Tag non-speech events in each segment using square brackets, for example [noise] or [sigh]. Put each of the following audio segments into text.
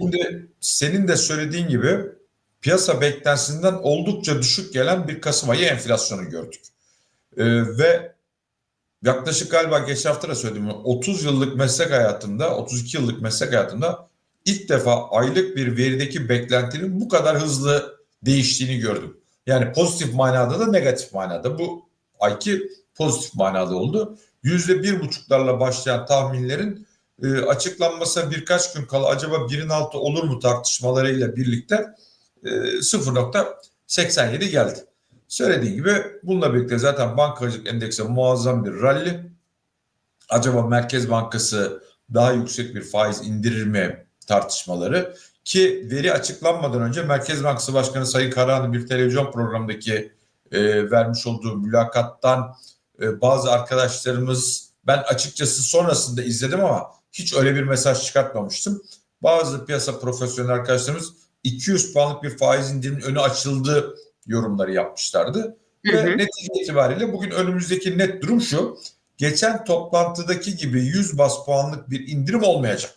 Şimdi senin de söylediğin gibi piyasa beklentisinden oldukça düşük gelen bir Kasım ayı enflasyonu gördük. Ee, ve yaklaşık galiba geçen hafta da söyledim 30 yıllık meslek hayatımda 32 yıllık meslek hayatımda ilk defa aylık bir verideki beklentinin bu kadar hızlı değiştiğini gördüm. Yani pozitif manada da negatif manada. Bu ayki pozitif manada oldu. Yüzde bir buçuklarla başlayan tahminlerin e, açıklanmasına birkaç gün kala acaba birin altı olur mu tartışmalarıyla birlikte e, 0.87 geldi. Söylediğim gibi bununla birlikte zaten bankacılık endeksi muazzam bir rally. Acaba Merkez Bankası daha yüksek bir faiz indirir mi tartışmaları ki veri açıklanmadan önce Merkez Bankası Başkanı Sayın Karahan'ın bir televizyon programındaki e, vermiş olduğu mülakattan e, bazı arkadaşlarımız ben açıkçası sonrasında izledim ama hiç öyle bir mesaj çıkartmamıştım. Bazı piyasa profesyonel arkadaşlarımız 200 puanlık bir faiz indiriminin önü açıldı yorumları yapmışlardı. Hı Ve hı. netice itibariyle bugün önümüzdeki net durum şu. Geçen toplantıdaki gibi 100 bas puanlık bir indirim olmayacak.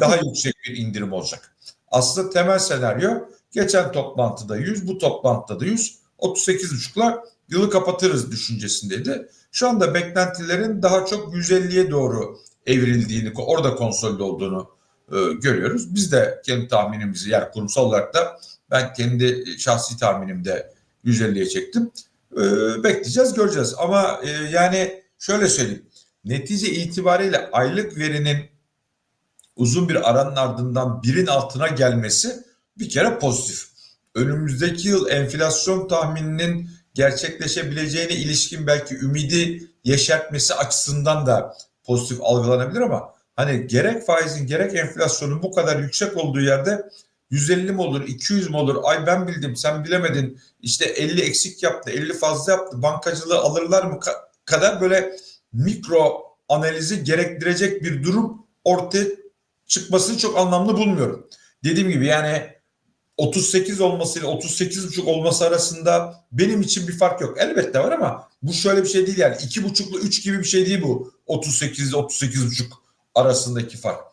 Daha [laughs] yüksek bir indirim olacak. Aslında temel senaryo geçen toplantıda 100, bu toplantıda da 100, 38,5'la yılı kapatırız düşüncesindeydi. Şu anda beklentilerin daha çok 150'ye doğru evrildiğini, orada konsolide olduğunu e, görüyoruz. Biz de kendi tahminimizi yani kurumsal olarak da ben kendi şahsi tahminimde 150'ye çektim. E, bekleyeceğiz, göreceğiz. Ama e, yani şöyle söyleyeyim. Netice itibariyle aylık verinin uzun bir aranın ardından birin altına gelmesi bir kere pozitif. Önümüzdeki yıl enflasyon tahmininin gerçekleşebileceğine ilişkin belki ümidi yeşertmesi açısından da pozitif algılanabilir ama hani gerek faizin gerek enflasyonun bu kadar yüksek olduğu yerde 150 mi olur, 200 mi olur? Ay ben bildim, sen bilemedin. İşte 50 eksik yaptı, 50 fazla yaptı. Bankacılığı alırlar mı ka- kadar böyle mikro analizi gerektirecek bir durum ortaya çıkmasını çok anlamlı bulmuyorum. Dediğim gibi yani 38 olmasıyla 38,5 olması arasında benim için bir fark yok. Elbette var ama bu şöyle bir şey değil yani 2,5 ile 3 gibi bir şey değil bu 38 ile 38,5 arasındaki fark.